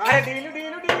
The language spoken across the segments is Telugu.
అరే డీలు డీలు డీలు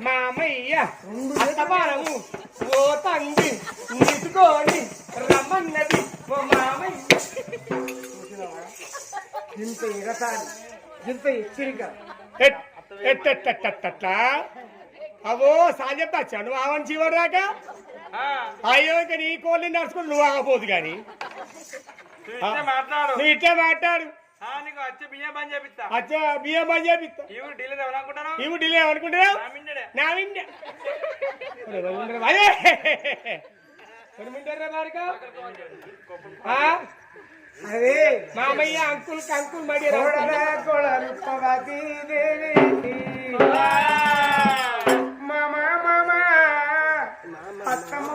మామయ్య అత్తమానము ఓ తంగి నిలుచుకోని రమ్మన్నది. ఓ మామయ్య. ఇంత ఇంత హెచ్చరిక? అవో చెప్తా నువ్వు ఆవని చివరి దాకా అయ్యో ఇక నీ కోళ్ళని నడుచుకుని నువ్వు ఆగపోదు కానీ మాట్లాడు. నువ్వు ఇట్లా మాట్లాడు. అచ్చా బియ్యం పని చేపిస్తా ఇవి ఢిల్లీ ఎవరనుకుంటాను ఇవి డిలే అనుకుంటున్నావు? రామిండడే నా విండే అదే ఎనిమిదిన్నర వరకు? ఆ? అదే మామయ్య అంకుల్ అంకుల్ మడి మామ మామ అత్తమ్మ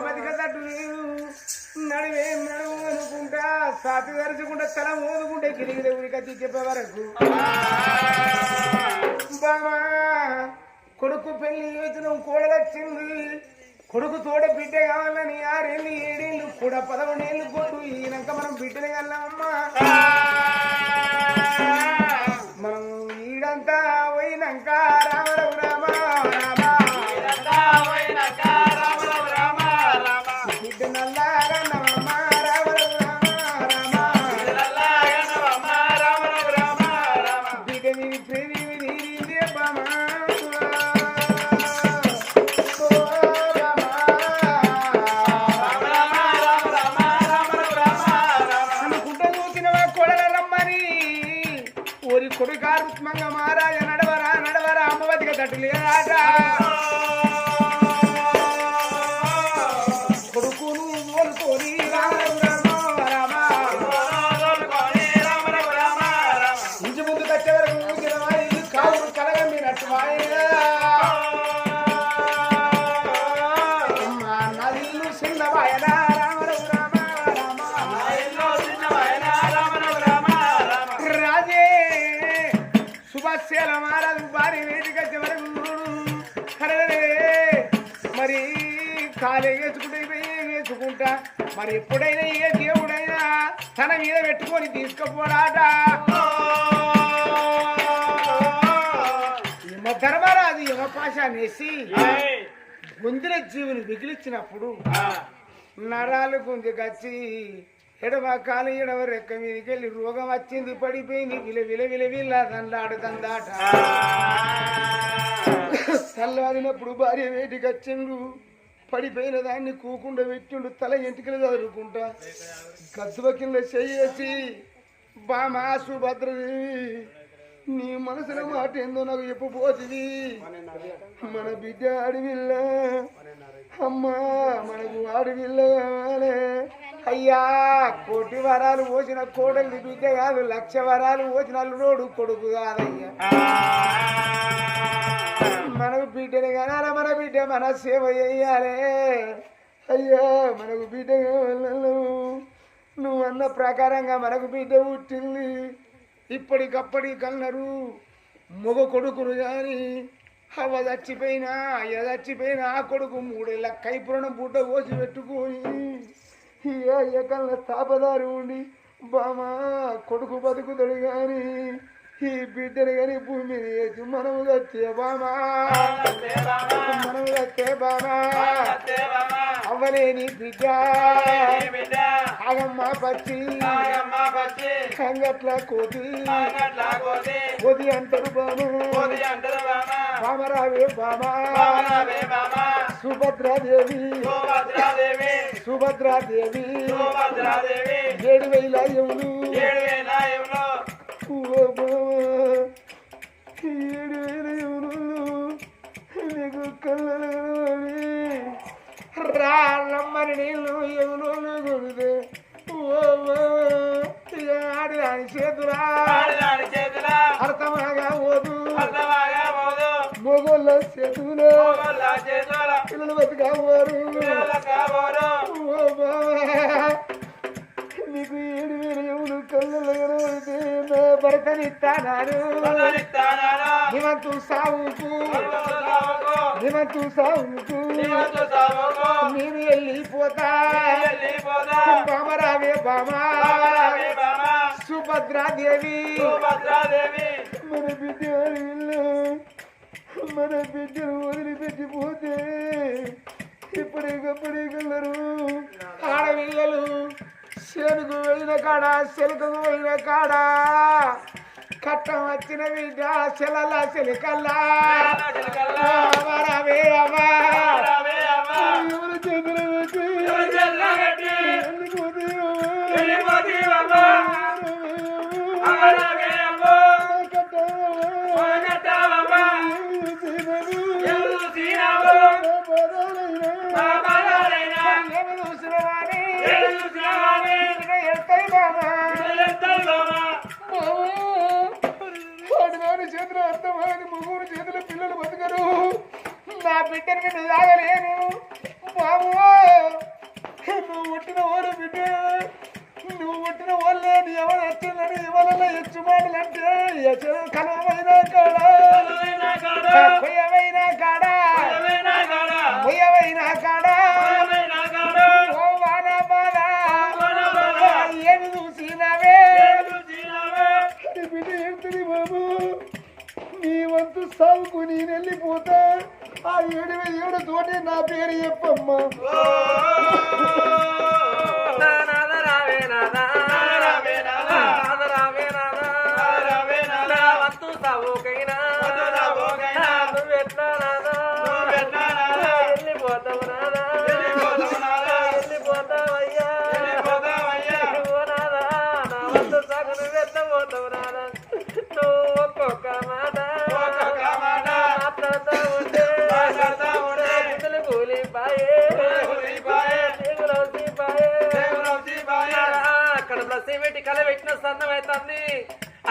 నడివే నడువు అనుకుంటా సాతి తెరుచుకుంటా తల మోదుకుంటే గిరిగిరి దిగే చెప్పే వరకు. బామా కొడుకు పెళ్ళి యోచన కోడలొచ్చింది కొడుకు తోడ బిడ్డ కావాలని ఆరేళ్ళు ఏడేళ్ళు కూడా పదకొండేళ్ళు కొట్టు ఈయనక మనం బిడ్డలు కల్లామమ్మా మరి ఎప్పుడైనా ఏ దేవుడైనా తన మీద పెట్టుకొని తీసుకుపోరాట. యమ ధర్మరాజు యమ పాశాన్ని వేసి గుంజుల జీవుని మిగిలిచ్చినప్పుడు నరాలు గుంజుకొచ్చి ఎడమ కాలు ఎడమ రెక్క మీదకి వెళ్ళి రోగం వచ్చింది పడిపోయింది విల విల విల విల దండాడు దందాట. తెల్లారినప్పుడు భార్య వేటికి వచ్చిండు పడిపోయిన దాన్ని కూకుండా పెట్టిండు తల ఎంటికలు చదువుకుంటా. గద్దువ కింద చేసి బామా సుభద్రదేవి నీ మనసులో మాట ఏందో నాకు చెప్పబోతుంది మన బిడ్డ అడవిల్ల అమ్మా మనకు అడవిల్ల అయ్యా కోటి వరాలు పోసిన కోడలి బిడ్డ కాదు లక్ష వరాలు పోసిన రోడ్డు కొడుకు కాదయ్యా. బిడ్డని కనాలి మన బిడ్డ మన సేవ చేయాలి. అయ్యా మనకు బిడ్డ కావాలను నువ్వు అన్న ప్రకారంగా మనకు బిడ్డ పుట్టింది. ఇప్పటికప్పటి కన్నారు మగ కొడుకును కానీ అవ్వ చచ్చిపోయినా అయ్య చచ్చిపోయినా ఆ కొడుకు మూడేళ్ళ కైపురం బుడ్డ కోసి పెట్టుకొని అయ్య కళ్ళ తాపదారు ఉండి బామా కొడుకు బతుకుతాడు కానీ ఈ బిడ్డని కానీ భూమి మీద వేసి మనము తెచ్చే బామా. మనము తెచ్చే బామా. అవ్వలేని బిడ్డ. ఆగమ్మ పచ్చి. కంగట్ల కోతి. కోతి అంటారు బాము. బామరావే బామా. సుభద్రాదేవి. సుభద్రాదేవి. ఏడు వేల ఏడు వేల బామా ఏడు హిమంతు సావుకు. హిమంతు సావుకు. నేను వెళ్ళిపోతా. బామరావే బామా. సుభద్రాదేవి. మన బిడ్డ అడవిలో మన బిడ్డను వదిలిపెట్టిపోతే ఇప్పటికప్పుడే కలరు ఆడపిల్లలు శనుకు వెళ్ళిన కాడ శెలకకు వెళ్ళిన కాడ. కట్టం వచ్చిన బిడ్డ శెలల శెలికల్లా. రావే బిడ్డని నేను తాగలేను బాబు నువ్వు పుట్టిన ఓరు బిడ్డ. నువ్వు పుట్టిన వాళ్ళే నీ ఎవరు వచ్చిందని ఇవాళ హెచ్చు మాటలు అంటే కాడ? కొయ్యమైన కాడ? కొయ్యమైన కాడ? ఓ బాల బాల ఏమి చూసినవే? నీ బిడ్డ ఏంటిది బాబు? నీ వంతు సాగుకు నేను వెళ్ళిపోతా. ఆ ఏడు వేల ఏడు తోటి నా పేరు చెప్పమ్మా.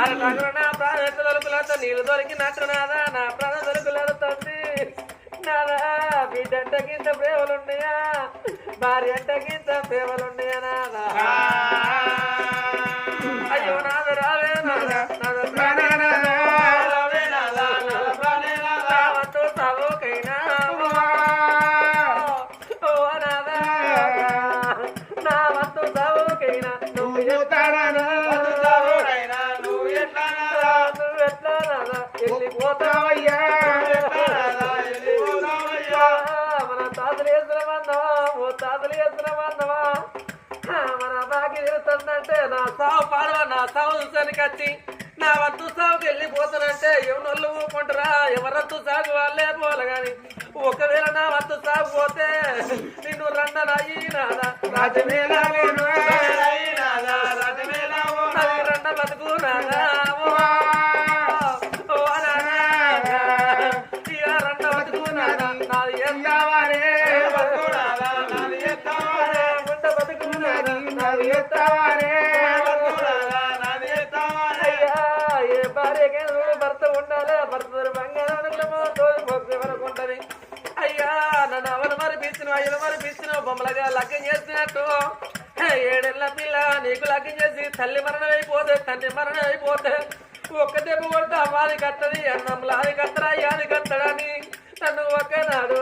నా ప్రాణ దొరుకులంత నీళ్ళు దొరికినట్టు నాదా నా ప్రాణ దొరుకులంతుంది నాదా బిడ్డ గింత ప్రేమలున్నాయా? భార్య గింత ప్రేమలున్నాయా నాదా సావు వచ్చి నా వద్దు సాగుకి వెళ్ళిపోతానంటే ఎవరు ఊపుకుంటారా? ఎవరద్దు సాగు వాళ్ళే పోలే గాని ఒకవేళ నా వద్దు సాగు పోతే నిన్ను రండరాయి నాదా రాజమేళాలే లగ్గం చేసినట్టు. హే, ఏడేళ్ళ పిల్ల నీకు లగ్గం చేసి తల్లి మరణం అయిపోతే తండ్రి మరణం అయిపోతే ఒక్క దెబ్బ కొడితే అమ్మాది కట్టది అన్నంలా అది కట్టరా అయ్యాది కట్టడని. నన్ను ఒక్కనాడు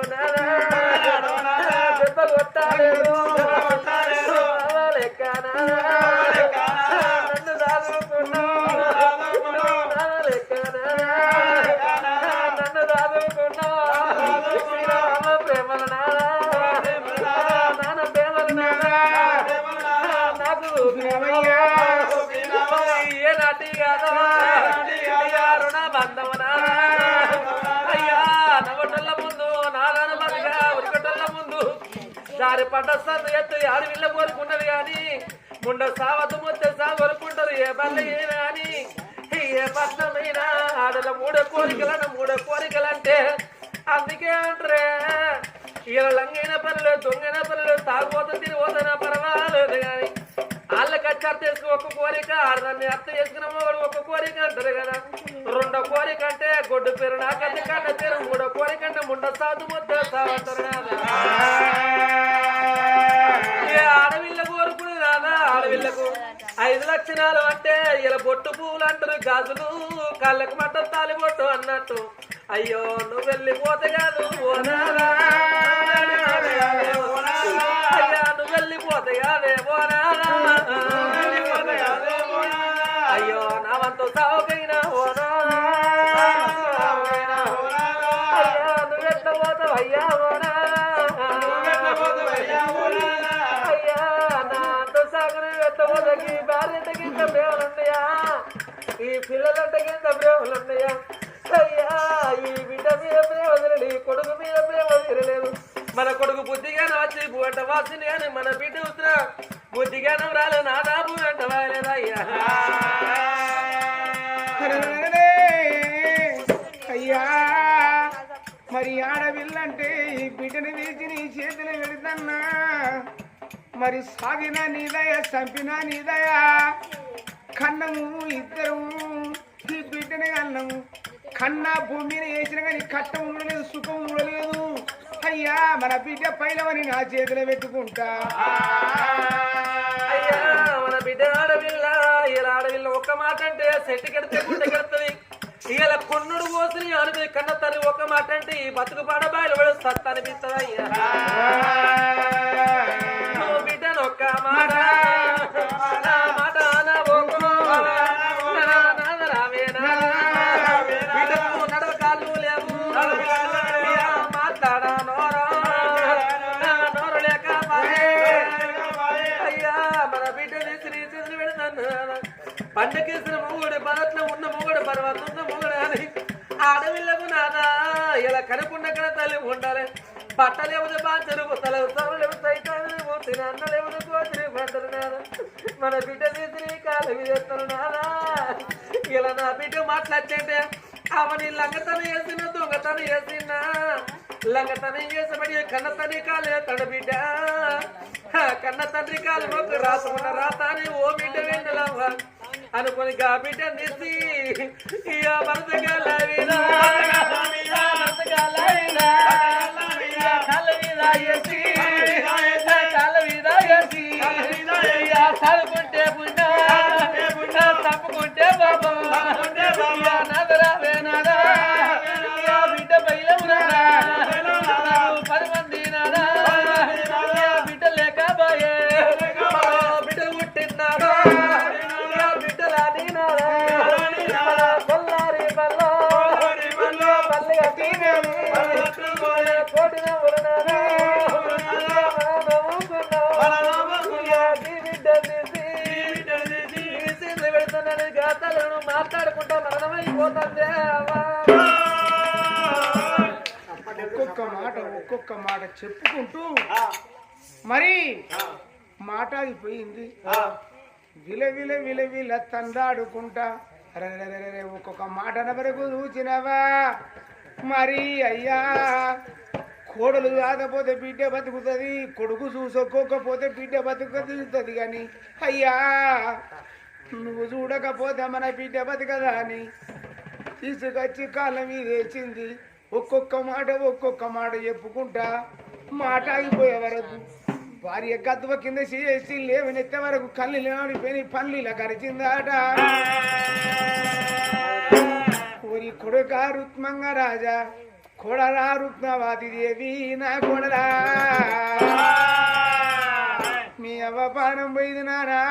దెబ్బ కొట్టాలేదు. అలా దారి పడ్డ సందు ఎత్తు ఆడి విల్ల కోరుకున్నది కానీ ముండ సావతు ముత్తే సా కోరుకుంటారు ఏ బల్ల ఏనా అని. ఏ పట్టమైనా ఆడల మూడ కోరికలను మూడ కోరికలంటే అందుకే అంటారే. ఇలా లంగైన పనులు దొంగైన పనులు తాగుపోత తిరిగిపోతున్నా పర్వాలేదు కానీ వాళ్ళకి అర్థం చేసుకుని ఒక కోరిక. అర్థాన్ని అర్థం చేసుకున్నాము వాడు ఒక కోరిక అంటారు కదా. రెండో కోరిక అంటే గొడ్డు పేరు నాకు కన్న పేరు మూడో కోరిక అంటే ముండ సాధు ముద్ద సాగుతారు ఆడవిల్ల కోరుకునే ఆడవిల్లకు ఐదు లక్షణాలు అంటే ఇలా బొట్టు పువ్వులు అంటారు గాజులు కళ్ళకు మట్ట తాలిబొట్టు అన్నట్టు. అయ్యో నువ్వు వెళ్ళిపోతే కాదు ఓ సావుకైనా ఓ అయ్యా నువ్వు ఎట్లా పోతావు అయ్యా ఓ అయ్యా నా సాగుని ఎత్తబోదకి ప్రేమలున్నాయా ఈ పిల్లలంట కింద ప్రేమలున్నాయా అయ్యా ఈ బిడ్డ మీద ప్రేమ వదిలేడు ఈ కొడుకు మీద ప్రేమ వదిలేదు మన కొడుకు బుద్ధిగానే వచ్చి బుట్ట వాసింది కానీ మన బిడ్డ ఉత్తర బుద్ధిగానం రాలే నా దాబు అంట వాయలేదా మరి ఆడవిల్లంటే ఈ బిడ్డను వేసి నీ చేతులు పెడతన్నా. మరి సాగిన నీదయ చంపిన నీదయ కన్నము ఇద్దరు ఈ బిడ్డని అన్నము కన్న భూమిని వేసిన కానీ కట్టం ఉండలేదు సుఖం ఉండలేదు. అయ్యా మన బిడ్డ పైలవని నా చేతిలో పెట్టుకుంటా. అయ్యా మన బిడ్డ ఆడవిల్ల ఇలా ఆడవిల్ల ఒక్క మాట అంటే సెట్టు కడితే గుడ్డ కడుతుంది. ఇలా కొన్నుడు పోసిన అనుభవి కన్న తల్లి ఒక మాట అంటే ఈ బతుకు పాడ బాయలు పడి సత్త అనిపిస్తుంది అయ్యా ఒక్క మాట. మాట నడవ లేవు. లేక అయ్యా బిడ్డ పండకేసిన మొగుడు ఉన్న మొగుడు పర్వతం ఆడవిల్లకు నాదా ఇలా కనుకున్న కన తల్లి ఉండాలి. బట్టలేవుడు బాధ్యరు తల ఉత్తరం సైతాన్ని మూర్తి అన్నలేవుడు కోతిరి పంటలు నాదా మన బిడ్డ చేతిని కాలు చేస్తారు నాదా ఇలా నా బిడ్డ మాట్లాడితే అవని లంగతన వేసిన దొంగతన వేసిన. లంగతన చేసబడి కన్న తని కాలే తన బిడ్డ. కన్న తండ్రి కాలు మొక్కు రాసుకున్న రాతాని ఓ బిడ్డ వెన్నెలవ్వ. అనుకుని గా బిడ్డ నిసి ఇక భరతగాల మీద భరతగాల మీద కాళ్ళ మీద వేసి కాళ్ళ మీద వేసి ఇక చదువుకుంటే ఒక్కొక్క మాట ఒక్కొక్క మాట చెప్పుకుంటూ మరి మాట అయిపోయింది విల విల విల విల తందాడుకుంటా. అరెరెరెరెరె, ఒక్కొక్క మాట వరకు చూచినవా? మరి అయ్యా కోడలు కాకపోతే బిడ్డ బతుకుతుంది కొడుకు చూసుకోకపోతే బిడ్డ బతుకుతుంది కానీ అయ్యా నువ్వు చూడకపోతే మన బిడ్డ బతకదా అని. తీసుకొచ్చి కాలం మీద వేసింది. ఒక్కొక్క మాట ఒక్కొక్క మాట చెప్పుకుంటా మాట ఆగిపోయే వరకు. భార్య గద్వ కింద చేసి లేవనెత్తే వరకు కళ్ళు లేవనిపోయి పనులు ఇలా కరిచిందాట ఊరి కొడుక రుక్మంగ రాజా కొడరా రుక్మవాది దేవి నా కొడరా మీ అవ్వ పానం పోయింది నారా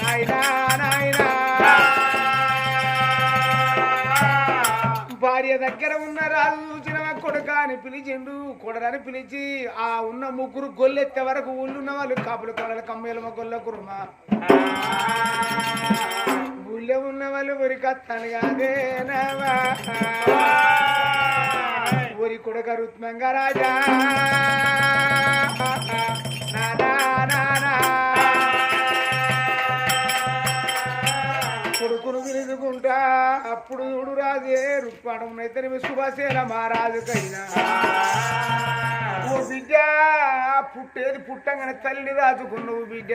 నాయనా నాయనా. భార్య దగ్గర ఉన్న రాజు చూసిన కొడుక అని పిలిచిండు కొడరని పిలిచి ఆ ఉన్న ముగ్గురు గొల్లెత్తే వరకు ఊళ్ళున్న వాళ్ళు కాపులు కొడలు కమ్మేలు గొల్ల కుర్మ ఊళ్ళో ఉన్న వాళ్ళు ఉరికత్తాను కాదేనవా ఊరి కొడుక రుత్మంగా రాజా. నా. కొడుకును పిలుచుకుంటా అప్పుడు చూడు రాజే రుక్పాడం అయితే సుభాసేన మహారాజుకైనా ఓ బిడ్డ పుట్టేది పుట్టంగానే తల్లి రాజుకున్నావు బిడ్డ.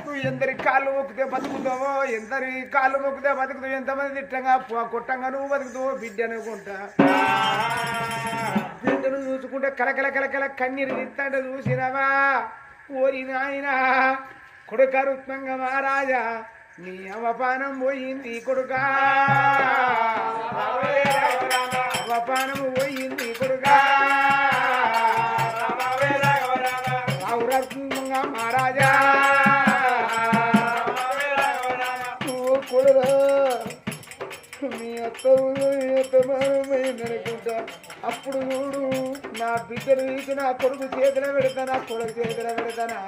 నువ్వు ఎందరి కాళ్ళు మొక్కితే బతుకుతావో ఎందరి కాళ్ళు మొక్కితే బతుకుతావు ఎంతమంది తిట్టంగా కొట్టంగా నువ్వు బతుకుతావో బిడ్డ అనుకుంటా బిడ్డను చూసుకుంటే కలకల కలకల కన్నీరు తిత్తంటే చూసినవా? ఓరి నాయనా కొడుక రుక్మంగ మహారాజా. నీ అవపానం పోయింది కొడుకా. అవపానం పోయింది కొడుకా. రావు మహారాజా. కొడురా మీ అత్త అనుకుంటా అప్పుడు చూడు నా బిడ్డలు వీసి నా కొడుకు చేతిలో పెడతానా కొడుకు చేతిలో పెడతానా?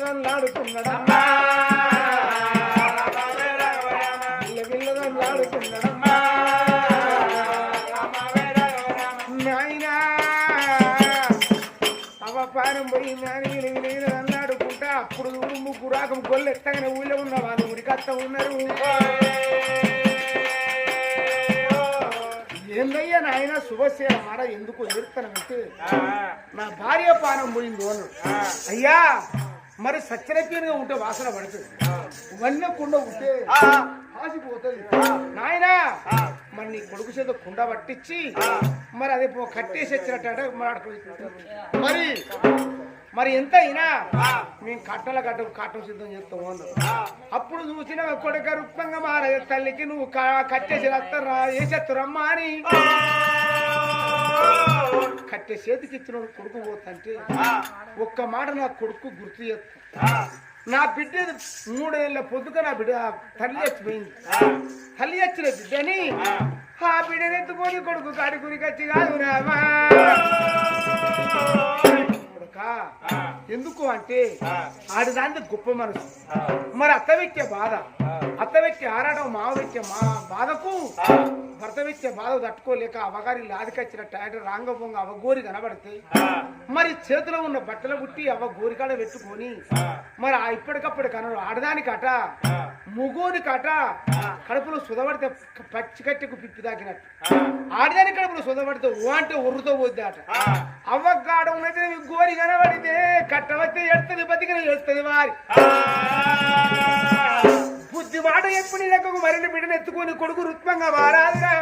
పిల్ల పిల్లదల్లాడుకున్నాడమ్మా పిల్ల పిల్లదల్లాడుకున్నాడమ్మా నాయనా అవ పానం పోయి నాని అన్నాడుకుంటా అప్పుడు చూడు ముగ్గురు రాకం గొల్లు ఎత్తగానే ఊళ్ళో ఉన్న వాళ్ళు ఉరికత్త ఉన్నారు ఏందయ్యా నాయన శుభసేన మాట ఎందుకు ఎదుర్కొనంటే నా భార్య పానం పోయింది అన్నాడు అయ్యా మరి సత్యరపీనుగా ఉంటే వాసన పడుతుంది. కుండ ఉంటే ఆసిపోతుంది. నాయనా మరి నీ కొడుకు చేత కుండ పట్టించి మరి అది కట్టేసి వచ్చినట్టు మరి? మరి ఎంత అయినా మేము కట్టల కట్ట కట్టం సిద్ధం చేస్తాం అన్నాడు. అప్పుడు చూసిన కొడుక రుక్మంగా మారయ్య తల్లికి నువ్వు కట్టేసి రత్తరా వేసేస్తురమ్మా అని. చేతికి ఇచ్చిన కొడుకు పోతంటే ఒక్క మాట నా కొడుకు గుర్తు చేస్తా. నా బిడ్డ మూడేళ్ళ పొద్దుక నా బిడ్డ తల్లి చచ్చిపోయింది. తల్లి వచ్చిన బిడ్డని ఆ. బిడ్డని ఎత్తుకొని కొడుకు కాడి గురికి కాదు ఎందుకు అంటే ఆడి దాంట్లో గొప్ప మనసు. మరి అత్త వ్యక్తి బాధ. అత్త వ్యక్తి ఆరాటం మావ వ్యక్తి మా బాధకు భర్త వ్యక్తి బాధ తట్టుకోలేక అవగారి లాదికొచ్చిన టైర్ రాంగ పొంగ అవగోరి కనబడితే మరి చేతిలో ఉన్న బట్టలు బుట్టి అవ గోరికాడ పెట్టుకొని మరి ఆ ఇప్పటికప్పుడు కనడు ఆడదానికట ముగోని కట కడుపులో సుధపడితే పచ్చి కట్టెకు పిప్పి దాకినట్టు ఆడదాని కడుపులో సుధపడితే ఓ అంటే ఒర్రుతో పోద్ది అట అవ్వగాడ ఉన్నది గోరి కనబడితే కట్టవస్తే ఎడుతుంది బతికిన ఎడుతుంది వారి. బుద్ధి మాట ఎప్పుడు లెక్కకు మరిన్ని బిడ్డను ఎత్తుకొని కొడుకు రుత్మంగా మారాదిరా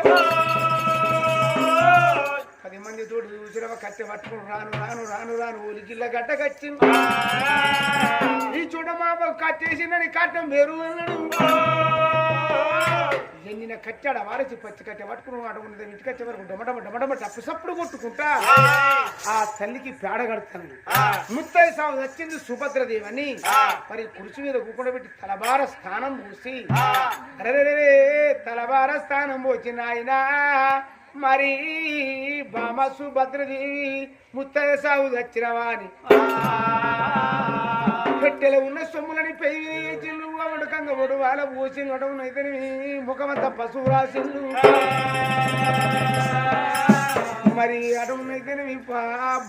పది మంది తోడు చూసినవ కట్టె పట్టుకుని రాను రాను రాను రాను ఊరికిల్ల గడ్డ కచ్చింది ఈ చూడమా కట్టేసిందని కట్టం వేరు ఎన్నిన కట్టాడ? వారచి పచ్చి కట్టె పట్టుకుని వాడు ఉన్నది ఇంటికి వచ్చే వరకు డమడమ డమడమ టప్పు సప్పుడు కొట్టుకుంటా. ఆ. తల్లికి పేడ కడతాను ముత్తయ్య సాగు వచ్చింది సుభద్రదేవి అని మరి కుర్చీ మీద కూకుండబెట్టి తలబార స్థానం పూసి అరెరెరెరే తలబార స్థానం పోచి నాయనా మరి బామ సుభద్రదేవి ముత్తయ్య సాగు వచ్చినవా అని పెట్టెలో ఉన్న సొమ్ములని పెయ్యి చిల్లు వడకంగ వడు వాళ్ళ పూసి నడవునైతే ముఖమంత పశువు రాసిండు మరి అడవునైతే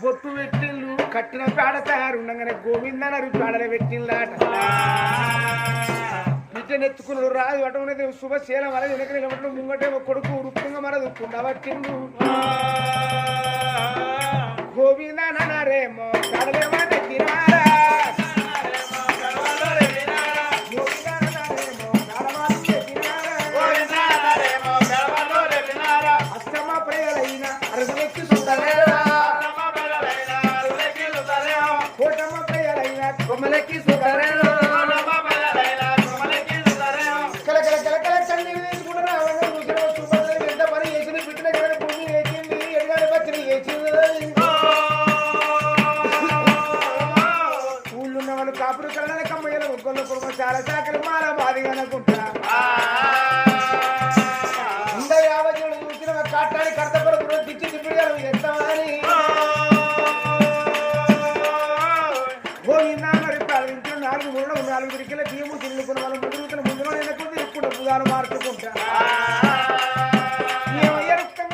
బొట్టు పెట్టిండు కట్టిన పేడ తయారుండగానే గోవిందనరు పేడలు పెట్టిందాట బిడ్డనెత్తుకున్నాడు రాదు అటువంటి శుభశీలం అలా వెనక నిలబడి ముంగటే కొడుకు వృత్తంగా మరదు కుండబట్టిండు గోవిందనరేమో కడలేమో పోయిందా? మరి పాలించిన నాలుగు మూడు నాలుగు దిరికెళ్ళ బియ్యము తిన్నుకున్న వాళ్ళు ముందు ముందులో ఎన్నకు మార్చుకుంటా.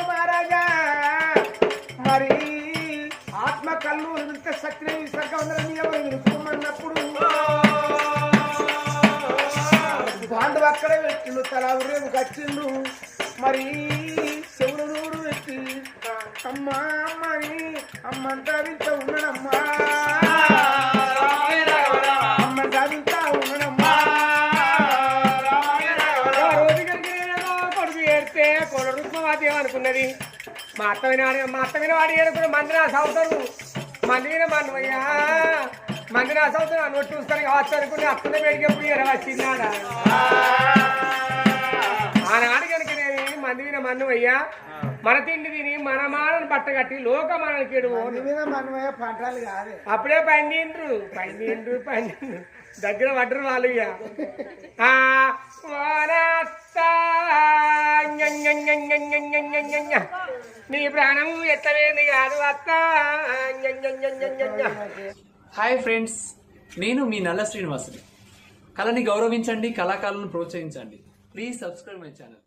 మహారాజా? మరి ఆత్మ కళ్ళు ఇంత శక్తిని విసర్గ ఉందని నియమం నిలుపుకోమన్నప్పుడు బాండు అక్కడే పెట్టిండు తల ఉరేపు కచ్చిండు మరి చెవులు నూరు పెట్టి అమ్మని అమ్మంతా వింత ఉన్న మా అత్త వినాడు మా అత్త వినవాడు ఏడుకుని మంది నా సౌతారు మంది విన మన్నయ్యా మంది నా చూస్తాను కావచ్చు అనుకుని అత్తనే ఎప్పుడు ఎర వచ్చిందాడా ఆనాడు కనుక నేను మంది విన మన తిండి తిని మన మానని బట్ట కట్టి లోక మనకి కాదే. అప్పుడే పండిండ్రు పండిండ్రు పండిండ్రు. దగ్గర పడ్డరు వాళ్ళు ఇక. నీ ప్రాణం ఎత్తలేదు కాదు అత్త హాయ్ ఫ్రెండ్స్ నేను మీ నల్ల శ్రీనివాసుని కళని గౌరవించండి కళాకారులను ప్రోత్సహించండి ప్లీజ్ సబ్స్క్రైబ్ మై ఛానల్